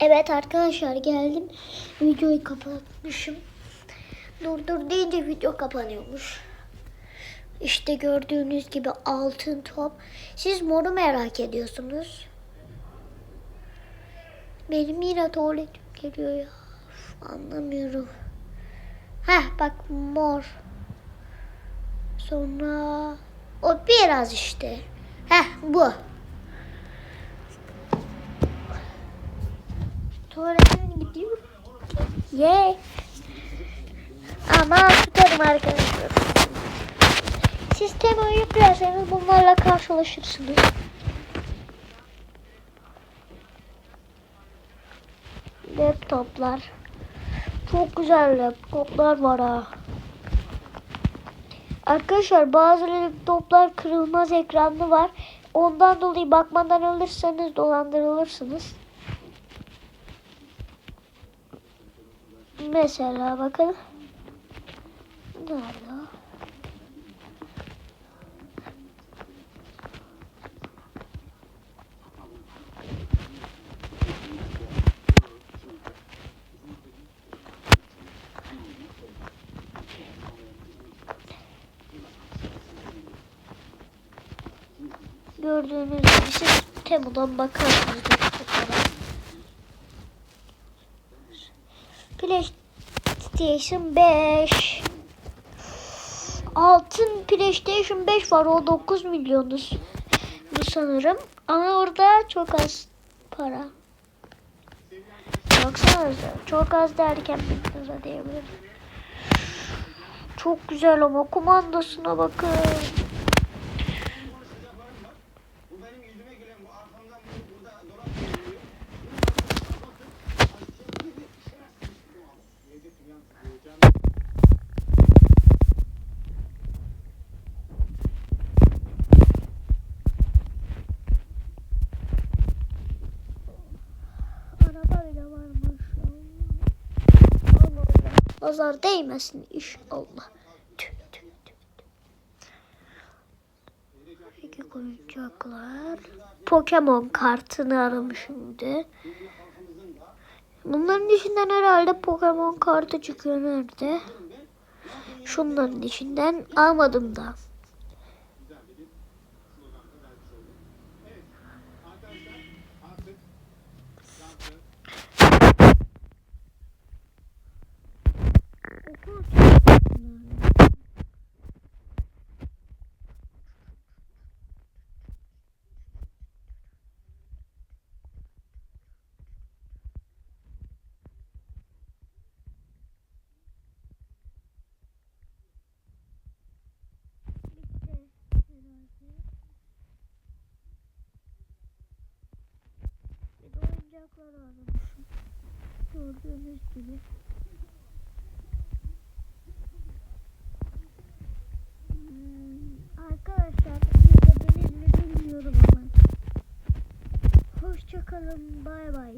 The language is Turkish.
Evet arkadaşlar geldim. Videoyu kapatmışım. Dur dur deyince video kapanıyormuş. İşte gördüğünüz gibi altın top. Siz moru merak ediyorsunuz. Benim yine tuvaletim geliyor ya. Üf, anlamıyorum. Heh bak mor. Sonra o biraz işte. Heh bu. Tuvalete gidiyorum. Ye. Ama tutarım arkadaşlar. Sisteme yüklerseniz bunlarla karşılaşırsınız. Laptoplar. Çok güzel laptoplar var ha. Arkadaşlar bazı laptoplar kırılmaz ekranlı var. Ondan dolayı bakmadan alırsanız dolandırılırsınız. Mesela bakın. Nerede o? Gördüğünüz gibi siz Temu'dan bakarsınız. laptoplara. PlayStation 5. Altın PlayStation 5 var. O 9 milyonuz. Bu sanırım. Ama orada çok az para. Baksana çok az derken lira diyebilirim. Çok güzel ama kumandasına bakın. Nazar değmesin inşallah. Tüh, tüh, tüh, tüh. İki oyuncaklar. Pokemon kartını aramışım şimdi. Bunların içinden herhalde Pokemon kartı çıkıyor nerede? Şunların içinden almadım da. Oyuncaklar aramışım. Gördüğünüz gibi. Hmm, arkadaşlar izlediniz mi bilmiyorum ama. Hoşçakalın. Bay bay.